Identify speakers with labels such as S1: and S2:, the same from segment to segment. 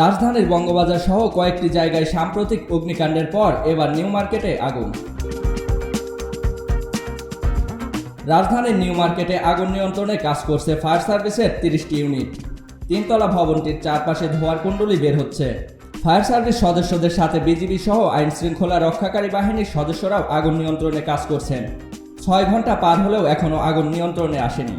S1: রাজধানীর বঙ্গবাজার সহ কয়েকটি জায়গায় সাম্প্রতিক অগ্নিকাণ্ডের পর এবার নিউ মার্কেটে আগুন। রাজধানীর নিউ মার্কেটে আগুন নিয়ন্ত্রণে কাজ করছে ফায়ার সার্ভিসের তিরিশটি ইউনিট। তিনতলা ভবনটির চারপাশে ধোয়ার কুণ্ডলি বের হচ্ছে। ফায়ার সার্ভিস সদস্যদের সাথে বিজিবি সহ আইন শৃঙ্খলা রক্ষাকারী বাহিনীর সদস্যরাও আগুন নিয়ন্ত্রণে কাজ করছেন। ছয় ঘণ্টা পার হলেও এখনও আগুন নিয়ন্ত্রণে আসেনি।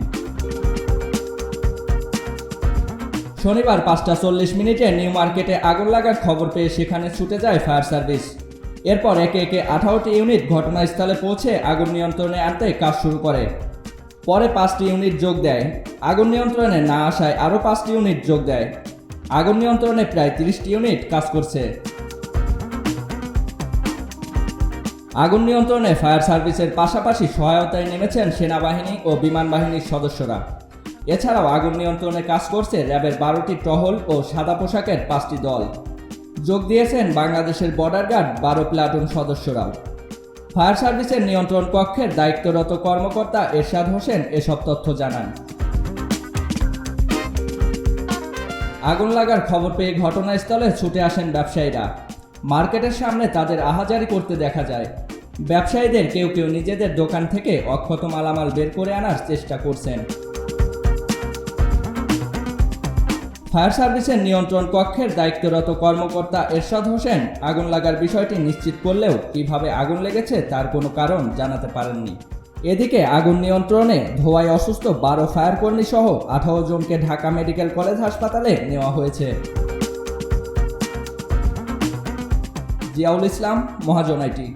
S1: শনিবার পাঁচটা চল্লিশ মিনিটে নিউ মার্কেটে আগুন লাগার খবর পেয়ে সেখানে ছুটে যায় ফায়ার সার্ভিস। এরপর একে একে আঠারোটি ইউনিট ঘটনাস্থলে পৌঁছে আগুন নিয়ন্ত্রণে আনতে কাজ শুরু করে। পরে পাঁচটি ইউনিট যোগ দেয়। আগুন নিয়ন্ত্রণে না আসায় আরও পাঁচটি ইউনিট যোগ দেয়। আগুন নিয়ন্ত্রণে প্রায় তিরিশটি ইউনিট কাজ করছে। আগুন নিয়ন্ত্রণে ফায়ার সার্ভিসের পাশাপাশি সহায়তায় নেমেছেন সেনাবাহিনী ও বিমান বাহিনীর সদস্যরা। এছাড়াও আগুন নিয়ন্ত্রণে কাজ করছে র্যাবের বারোটি টহল ও সাদা পোশাকের পাঁচটি দল। যোগ দিয়েছেন বাংলাদেশের বর্ডার গার্ড বারো প্লাটুন সদস্যরাও। ফায়ার সার্ভিসের নিয়ন্ত্রণ কক্ষের দায়িত্বরত কর্মকর্তা এরশাদ হোসেন এসব তথ্য জানান। আগুন লাগার খবর পেয়ে ঘটনাস্থলে ছুটে আসেন ব্যবসায়ীরা। মার্কেটের সামনে তাদের আহাজারি করতে দেখা যায়। ব্যবসায়ীদের কেউ কেউ নিজেদের দোকান থেকে অক্ষত মালামাল বের করে আনার চেষ্টা করছেন। ফায়ার সার্ভিসের নিয়ন্ত্রণ কক্ষের দায়িত্বরত কর্মকর্তা এরশাদ হোসেন আগুন লাগার বিষয়টি নিশ্চিত করলেও কীভাবে আগুন লেগেছে তার কোনো কারণ জানাতে পারেননি। এদিকে আগুন নিয়ন্ত্রণে ধোয়ায় অসুস্থ বারো ফায়ার কর্মী সহ আঠারো জনকে ঢাকা মেডিকেল কলেজ হাসপাতালে নেওয়া হয়েছে। জিয়াউল ইসলাম, মহাজন আইটি।